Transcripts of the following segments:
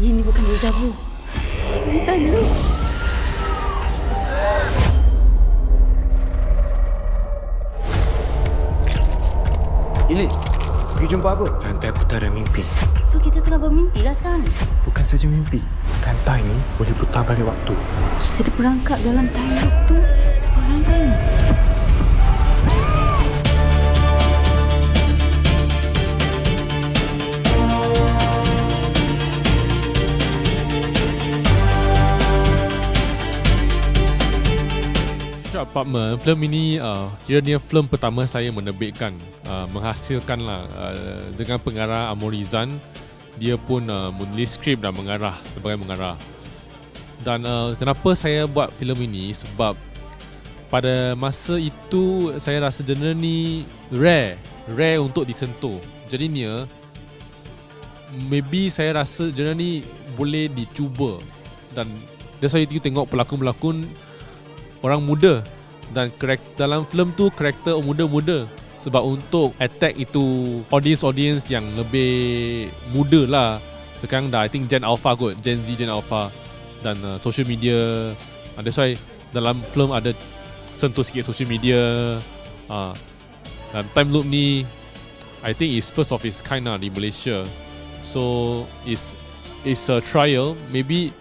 Ini bukan deja vu. Ini time loop. Ili, pergi jumpa apa? Lantai putara mimpi. So kita tengah bermimpi lah sekarang. Bukan saja mimpi. Lantai ni boleh putar balik waktu. Kita terperangkap dalam time loop tu sepanjang time ni. Citra Apartment, filem ini uh, kiranya filem pertama saya menerbitkan uh, menghasilkan lah uh, dengan pengarah Amorizan dia pun uh, menulis skrip dan mengarah sebagai mengarah. Dan uh, kenapa saya buat filem ini? Sebab pada masa itu saya rasa genre ni rare rare untuk disentuh. Jadinya maybe saya rasa genre ni boleh dicuba. Dan why you tengok pelakon-pelakon orang muda. Dan dalam filem tu karakter muda-muda. Sebab untuk attack itu audience-audience yang lebih muda lah. Sekarang dah I think Gen Alpha kot Gen Z Gen Alpha. Dan uh, social media uh, that's why dalam film ada sentuh sikit social media. Uh, dan time loop ni I think is first of its kind lah di Malaysia. So is is a trial. Maybe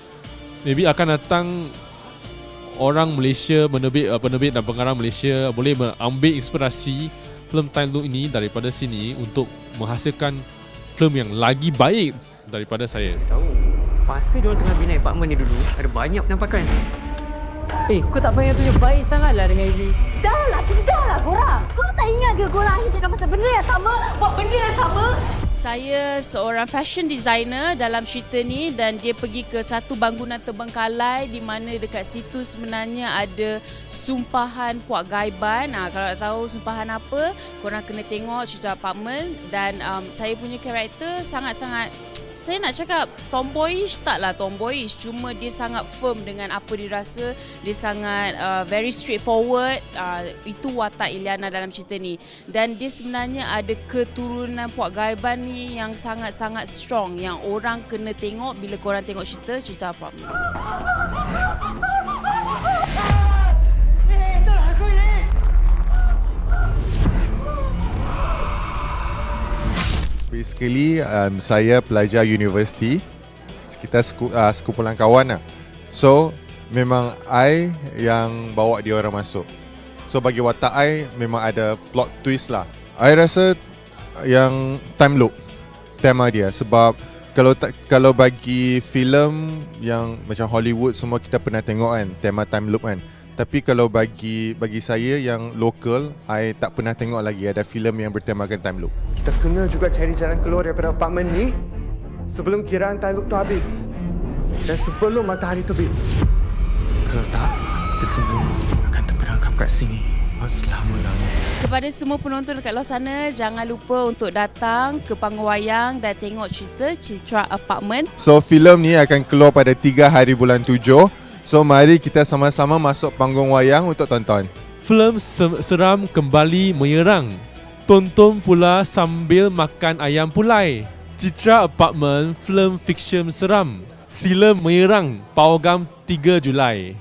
maybe akan datang orang Malaysia menerbit uh, penerbit dan pengarah Malaysia boleh mengambil inspirasi filem Time Loop ini daripada sini untuk menghasilkan filem yang lagi baik daripada saya. Tahu. Masa dia tengah bina apartmen ni dulu, ada banyak penampakan. Eh, kau tak payah tunjuk baik sangatlah dengan Ili. Dah lah, sudah lah korang. Kau tak ingat ke korang akhir cakap pasal benda yang sama? Buat benda yang sama? Saya seorang fashion designer dalam cerita ni dan dia pergi ke satu bangunan terbengkalai di mana dekat situ sebenarnya ada sumpahan puak gaiban. Ha, kalau tak tahu sumpahan apa, korang kena tengok cerita apartment dan um, saya punya karakter sangat-sangat saya nak cakap tomboyish taklah tomboyish. Cuma dia sangat firm dengan apa dia rasa. Dia sangat uh, very straightforward. Uh, itu watak Ilyana dalam cerita ni. Dan dia sebenarnya ada keturunan puak gaiban ni yang sangat-sangat strong. Yang orang kena tengok bila korang tengok cerita cerita apa Basically, um, saya pelajar universiti. Kita seku, uh, sekumpulan kawan lah. So, memang I yang bawa dia orang masuk. So, bagi watak I, memang ada plot twist lah. I rasa yang time loop tema dia sebab kalau tak kalau bagi filem yang macam Hollywood semua kita pernah tengok kan tema time loop kan tapi kalau bagi bagi saya yang local I tak pernah tengok lagi ada filem yang bertemakan time loop Kita kena juga cari jalan keluar daripada apartmen ni sebelum kiraan time loop tu habis. Dan sebelum matahari terbit. Kalau tak, kita semua akan terperangkap kat sini selama-lama. kepada semua penonton dekat luar sana jangan lupa untuk datang ke panggung wayang dan tengok cerita Citra Apartment So filem ni akan keluar pada 3 hari bulan 7 So mari kita sama-sama masuk panggung wayang untuk tonton Filem se- seram kembali menyerang. Tonton pula sambil makan ayam pulai. Citra Apartment, filem fiksyen seram. Sila menyerang Pawagam 3 Julai.